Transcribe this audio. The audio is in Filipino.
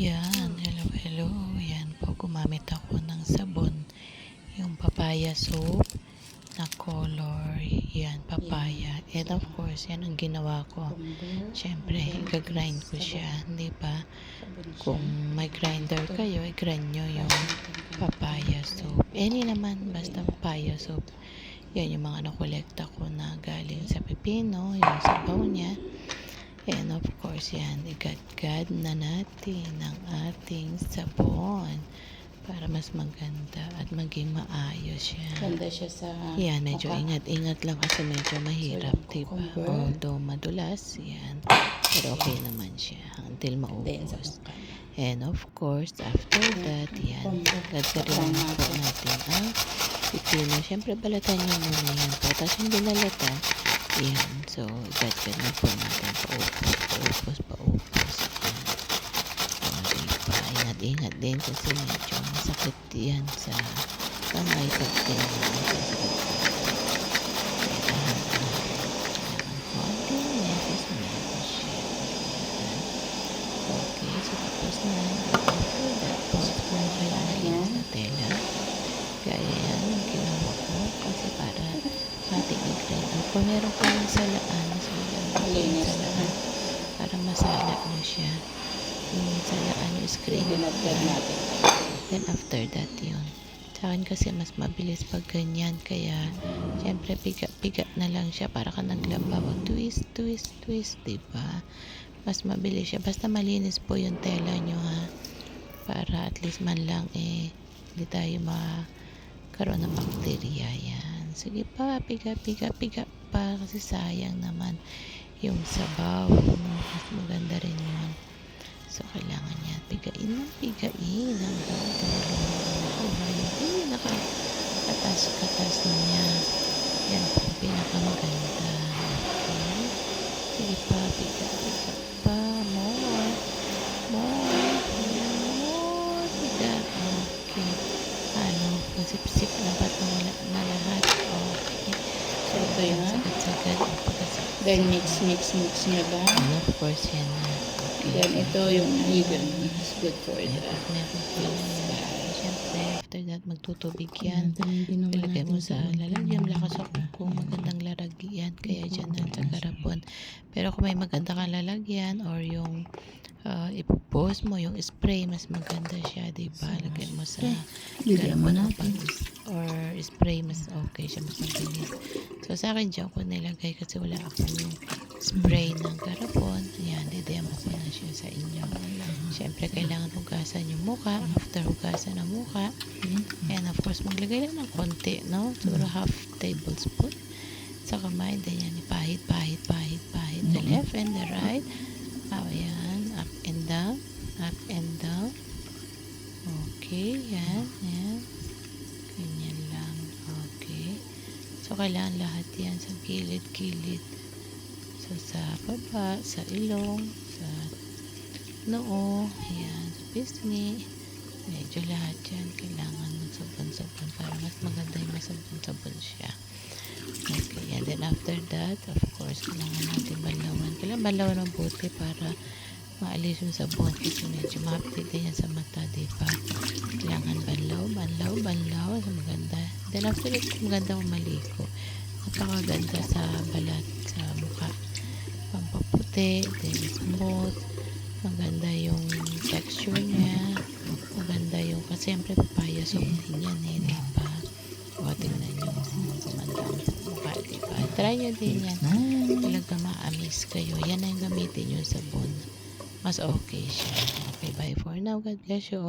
Yan, hello, hello. Yan po, gumamit ako ng sabon. Yung papaya soap na color. Yan, papaya. And of course, yan ang ginawa ko. Siyempre, gagrind ko siya. Di ba? Kung may grinder kayo, i-grind nyo yung papaya soap. Any naman, basta papaya soap. Yan yung mga nakolekta ko na galing sa pipino, yung sabaw niya. And of course, yan, igadgad na natin ang ating sabon para mas maganda at maging maayos yan. Ganda siya sa... Yan, medyo ingat-ingat lang kasi medyo mahirap, yung diba? Although madulas, yan. Pero okay naman siya until maubos. And of course, after that, yan, gagawin na po natin ang pipino. Siyempre, balatan nyo muna yan po. Tapos yung binalatan, yan. So, gagawin na po natin paupos, paupos, paupos. Yan. O, diba? Ingat-ingat din kasi medyo masakit yan sa kamay pag tinanong. Okay. Kaya yan ginawa ko kasi para ating i-grind. Kung meron kang salaan, so Malinis salaan. Para masala mo siya. Yung salaan, yung screen. Then after that yun. Sa akin kasi mas mabilis pag ganyan. Kaya, syempre, piga-piga na lang siya. Para ka naglaba. Wag twist, twist, twist. Diba? Mas mabilis siya. Basta malinis po yung tela nyo ha. Para at least man lang eh, hindi tayo magkaroon ng bakterya. Yan. Sige pa, piga, piga, piga pa. Kasi sayang naman yung sabaw. Mas maganda rin yun. So, kailangan niya pigain ng pigain hanggang dulo. Nakuha yung pinaka-katas-katas niya. Yan Ito pagkasagad. Then mix, mix, mix nyo lang. And of course, yan na. Okay. Then ito yung vegan. It's good for the... Siyempre, after that, magtutubig yan. Ilagay mo sa lalagyan. Lakas ako kung magandang lalagyan. Kaya dyan na sa garapon. Pero kung may maganda kang lalagyan or yung uh, ipopost mo, yung spray, mas maganda siya, di ba? Lagay mo sa garapon natin. pag- or spray, mas okay siya, mas mabilis. So, sa akin dyan ko nilagay kasi wala akong spray ng garapon. Ayan, didemo ko na siya sa inyo. Siyempre, kailangan hugasan yung muka. After hugasan ng muka, and of course, maglagay lang ng konti, no? Siguro half tablespoon sa kamay. Then yan, pahit, pahit, pahit, pahit. The Mhm. left and the right. Oh, ayan. Up and down. Up and down. Okay, yan. Yan. Ganyan lang. Okay. So, kailangan lahat yan sa gilid-gilid. So, sa baba, sa ilong, sa noo, yan, sa pisngi. Medyo lahat yan. Kailangan magsabon-sabon para mas maganda yung masabon-sabon siya. Okay, and then after that, of course, kailangan natin balawan. Kailangan balawan ng buti para maalis yung sabon kasi medyo mapit din yan sa mata, di ba? Kailangan banlaw, banlaw, banlaw sa maganda. Then after that, maganda kung maliko. Napakaganda sa balat, sa mukha. Pampaputi, then smooth. Maganda yung texture niya. Maganda yung, kasi siyempre papaya din yan eh, di ba? O, tingnan nyo. Gumanda ang mukha, di ba? Try nyo din yan. Talaga maamis kayo. Yan ang gamitin yung sabon. Mas okay siya. Okay, bye for now. God bless you all.